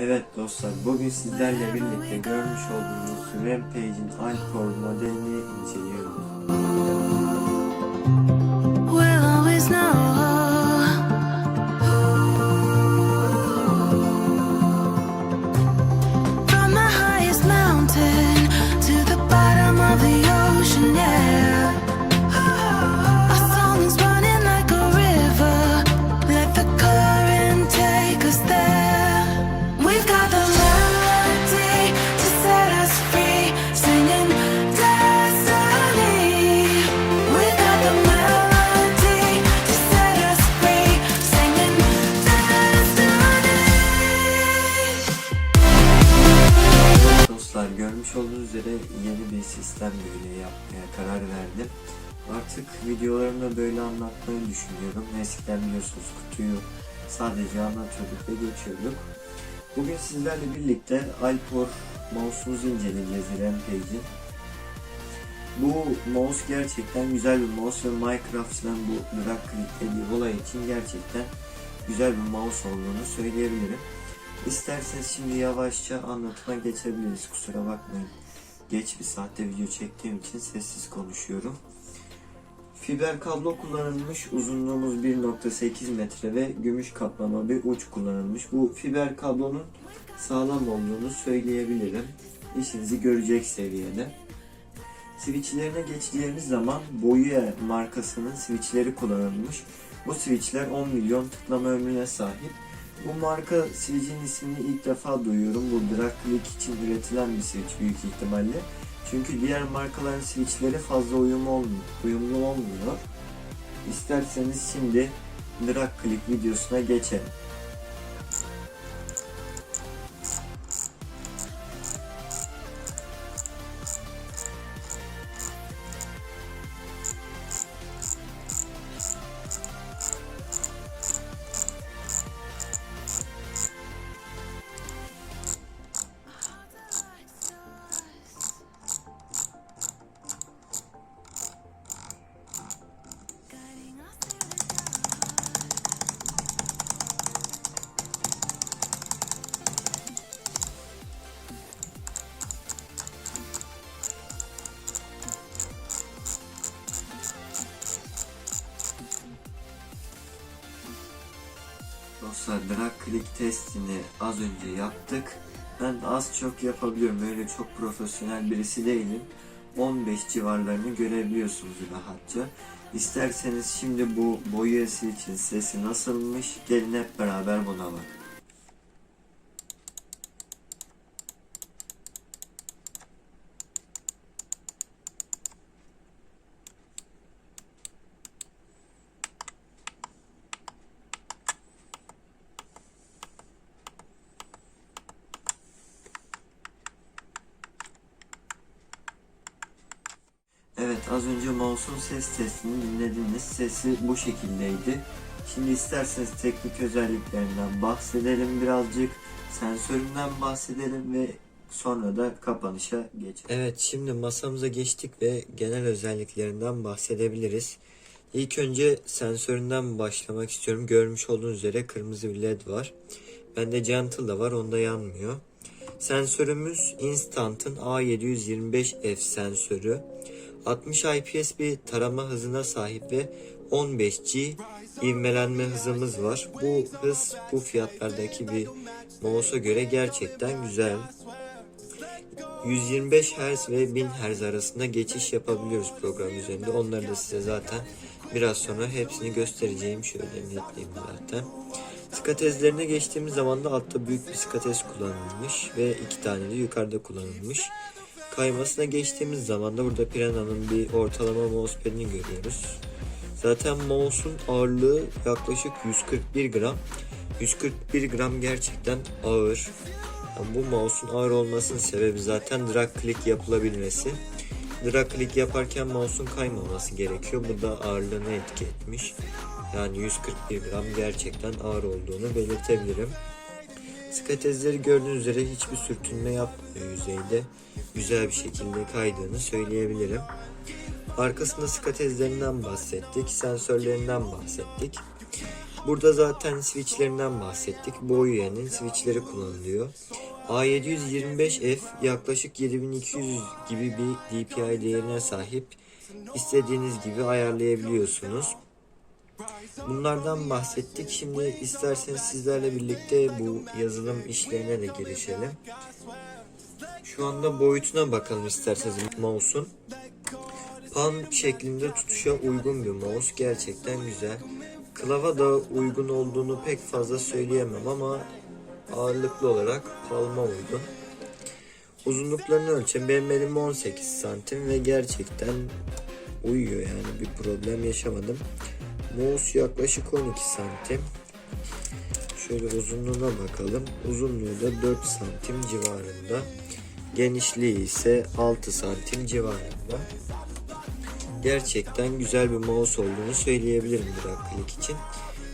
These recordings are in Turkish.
Evet dostlar, bugün sizlerle birlikte görmüş olduğunuz Rampage'in Alcor modelini inceliyoruz. From the highest videolarımda böyle anlatmayı düşünüyorum. Eskiden biliyorsunuz kutuyu sadece anlatıyorduk ve geçiyorduk. Bugün sizlerle birlikte Alcor mouse'umuzu inceleyeceğiz Rampage'in. Bu mouse gerçekten güzel bir mouse ve Minecraft'ın bu drag click dediği olay için gerçekten güzel bir mouse olduğunu söyleyebilirim. İsterseniz şimdi yavaşça anlatıma geçebiliriz. Kusura bakmayın. Geç bir saatte video çektiğim için sessiz konuşuyorum. Fiber kablo kullanılmış. Uzunluğumuz 1.8 metre ve gümüş kaplama bir uç kullanılmış. Bu fiber kablonun sağlam olduğunu söyleyebilirim. İşinizi görecek seviyede. Switchlerine geçeceğimiz zaman Boya markasının switchleri kullanılmış. Bu switchler 10 milyon tıklama ömrüne sahip. Bu marka switch'in ismini ilk defa duyuyorum. Bu drag için üretilen bir switch büyük ihtimalle. Çünkü diğer markaların switchleri fazla uyumlu olmuyor, uyumlu olmuyor. İsterseniz şimdi drag click videosuna geçelim. Dostlar drag click testini az önce yaptık. Ben az çok yapabiliyorum. Öyle çok profesyonel birisi değilim. 15 civarlarını görebiliyorsunuz rahatça. İsterseniz şimdi bu boyası için sesi nasılmış gelin hep beraber buna bak. Evet az önce mouse'un ses testini dinlediniz. Sesi bu şekildeydi. Şimdi isterseniz teknik özelliklerinden bahsedelim birazcık. Sensöründen bahsedelim ve sonra da kapanışa geçelim. Evet şimdi masamıza geçtik ve genel özelliklerinden bahsedebiliriz. İlk önce sensöründen başlamak istiyorum. Görmüş olduğunuz üzere kırmızı bir led var. Bende Gentle da var onda yanmıyor. Sensörümüz Instant'ın A725F sensörü. 60 IPS bir tarama hızına sahip ve 15G ivmelenme hızımız var. Bu hız bu fiyatlardaki bir mouse'a göre gerçekten güzel. 125 Hz ve 1000 Hz arasında geçiş yapabiliyoruz program üzerinde. Onları da size zaten biraz sonra hepsini göstereceğim. Şöyle netleyeyim zaten. Skatezlerine geçtiğimiz zaman da altta büyük bir skatez kullanılmış ve iki tane de yukarıda kullanılmış. Kaymasına geçtiğimiz zaman da burada Piranha'nın bir ortalama mousepad'ini görüyoruz. Zaten mouse'un ağırlığı yaklaşık 141 gram. 141 gram gerçekten ağır. Yani bu mouse'un ağır olmasının sebebi zaten drag click yapılabilmesi. Drag click yaparken mouse'un kaymaması gerekiyor. Bu da ağırlığına etki etmiş. Yani 141 gram gerçekten ağır olduğunu belirtebilirim. Skatezleri gördüğünüz üzere hiçbir sürtünme yapmıyor yüzeyde. Güzel bir şekilde kaydığını söyleyebilirim. Arkasında skatezlerinden bahsettik, sensörlerinden bahsettik. Burada zaten switchlerinden bahsettik. Bu UE'nin switchleri kullanılıyor. A725F yaklaşık 7200 gibi bir DPI değerine sahip. İstediğiniz gibi ayarlayabiliyorsunuz. Bunlardan bahsettik. Şimdi isterseniz sizlerle birlikte bu yazılım işlerine de girişelim. Şu anda boyutuna bakalım isterseniz mouse'un. Palm şeklinde tutuşa uygun bir mouse. Gerçekten güzel. Klava da uygun olduğunu pek fazla söyleyemem ama ağırlıklı olarak palma uygun. Uzunluklarını ölçen benim elim 18 santim ve gerçekten uyuyor yani bir problem yaşamadım. Mouse yaklaşık 12 santim. Şöyle uzunluğuna bakalım. Uzunluğu da 4 santim civarında. Genişliği ise 6 santim civarında. Gerçekten güzel bir mouse olduğunu söyleyebilirim bir akıllık için.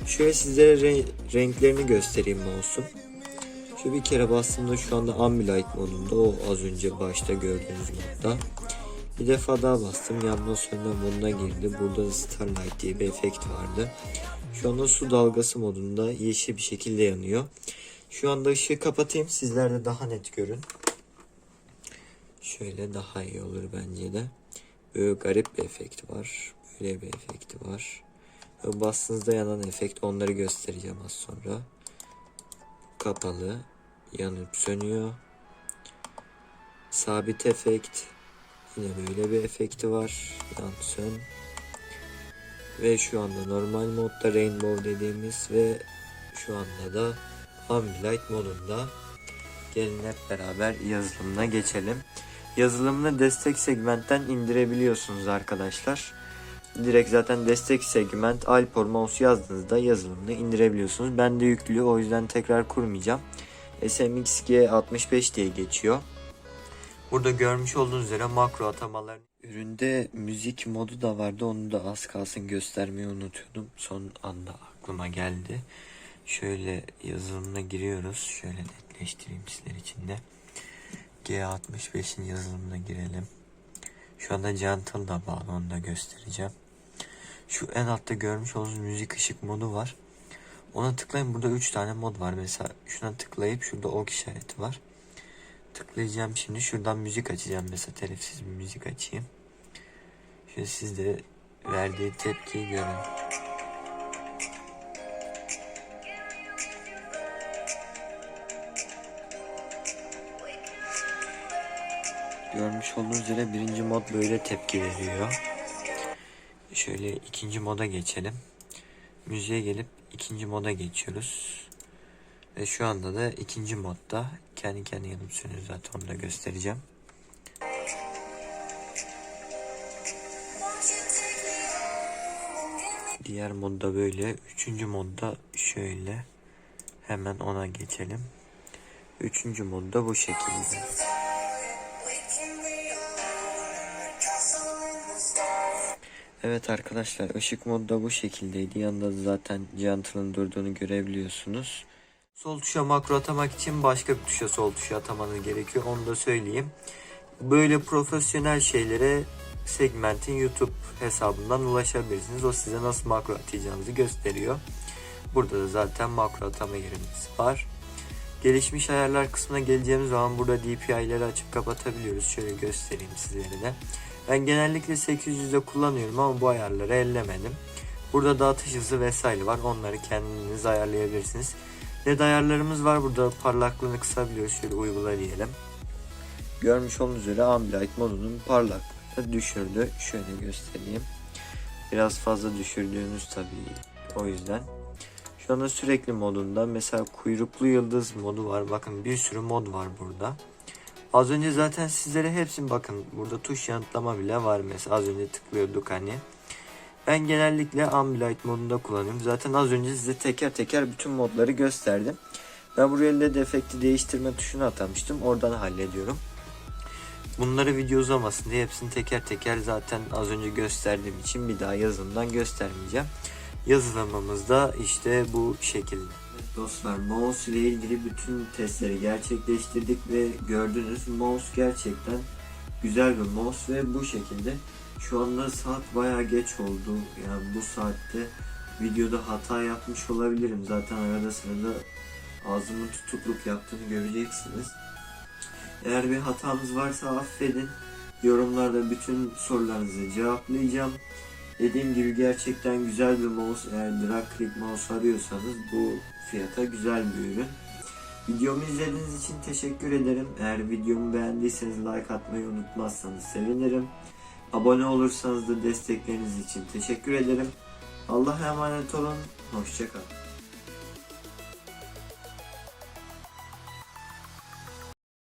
Şöyle sizlere re- renklerini göstereyim mouse'un. Şu bir kere bastığımda şu anda Ambilight modunda o az önce başta gördüğünüz modda. Bir defa daha bastım yanma sönme moduna girdi. Burada da Starlight diye bir efekt vardı. Şu anda su dalgası modunda yeşil bir şekilde yanıyor. Şu anda ışığı kapatayım sizler de daha net görün. Şöyle daha iyi olur bence de. Böyle garip bir efekt var. Böyle bir efekti var. Böyle bastığınızda yanan efekt onları göstereceğim az sonra. Kapalı. Yanıp sönüyor. Sabit efekt. Yine böyle bir efekti var. Yan sön. Ve şu anda normal modda Rainbow dediğimiz ve şu anda da Ambilight modunda. Gelin hep beraber yazılımına geçelim. Yazılımını destek segmentten indirebiliyorsunuz arkadaşlar. Direkt zaten destek segment Alpor Mouse yazdığınızda yazılımını indirebiliyorsunuz. Ben de yüklü o yüzden tekrar kurmayacağım. SMXG65 diye geçiyor. Burada görmüş olduğunuz üzere makro atamalar. Üründe müzik modu da vardı. Onu da az kalsın göstermeyi unutuyordum. Son anda aklıma geldi. Şöyle yazılımına giriyoruz. Şöyle netleştireyim sizler için de. G65'in yazılımına girelim. Şu anda Gentle da bağlı onu da göstereceğim. Şu en altta görmüş olduğunuz müzik ışık modu var. Ona tıklayın. Burada 3 tane mod var. Mesela şuna tıklayıp şurada ok işareti var. Tıklayacağım şimdi. Şuradan müzik açacağım. Mesela telifsiz bir müzik açayım. Şöyle siz de verdiği tepkiyi görün. Görmüş olduğunuz üzere birinci mod böyle tepki veriyor. Şöyle ikinci moda geçelim. Müziğe gelip ikinci moda geçiyoruz. Ve şu anda da ikinci modda kendi kendine yanıp sönüyor zaten onu da göstereceğim. Diğer modda böyle. Üçüncü modda şöyle. Hemen ona geçelim. Üçüncü modda bu şekilde. Evet arkadaşlar ışık modda bu şekildeydi. Yanında da zaten Gentle'ın durduğunu görebiliyorsunuz. Sol tuşa makro atamak için başka bir tuşa sol tuşa atamanız gerekiyor. Onu da söyleyeyim. Böyle profesyonel şeylere segmentin YouTube hesabından ulaşabilirsiniz. O size nasıl makro atacağınızı gösteriyor. Burada da zaten makro atama yerimiz var. Gelişmiş ayarlar kısmına geleceğimiz zaman burada DPI'leri açıp kapatabiliyoruz. Şöyle göstereyim sizlere de. Ben genellikle 800'de kullanıyorum ama bu ayarları ellemedim. Burada dağıtış hızı vesaire var. Onları kendiniz ayarlayabilirsiniz. LED ayarlarımız var. Burada parlaklığını kısabiliyoruz. Şöyle uygula diyelim. Görmüş olduğunuz üzere Ambilight modunun parlaklığını düşürdü. Şöyle göstereyim. Biraz fazla düşürdüğünüz tabii. O yüzden. Şu anda sürekli modunda mesela kuyruklu yıldız modu var. Bakın bir sürü mod var burada. Az önce zaten sizlere hepsini bakın burada tuş yanıtlama bile var mesela az önce tıklıyorduk hani. Ben genellikle Ambilight modunda kullanıyorum. Zaten az önce size teker teker bütün modları gösterdim. Ben buraya LED efekti değiştirme tuşunu atamıştım. Oradan hallediyorum. Bunları video uzamasın diye hepsini teker teker zaten az önce gösterdiğim için bir daha yazılımdan göstermeyeceğim. Yazılımımız da işte bu şekilde. Dostlar mouse ile ilgili bütün testleri gerçekleştirdik ve gördünüz mouse gerçekten güzel bir mouse ve bu şekilde şu anda saat bayağı geç oldu yani bu saatte videoda hata yapmış olabilirim. Zaten arada sırada ağzımın tutukluk yaptığını göreceksiniz. Eğer bir hatamız varsa affedin. Yorumlarda bütün sorularınızı cevaplayacağım. Dediğim gibi gerçekten güzel bir mouse. Eğer drag click mouse arıyorsanız bu fiyata güzel bir ürün. Videomu izlediğiniz için teşekkür ederim. Eğer videomu beğendiyseniz like atmayı unutmazsanız sevinirim. Abone olursanız da destekleriniz için teşekkür ederim. Allah'a emanet olun. Hoşçakalın.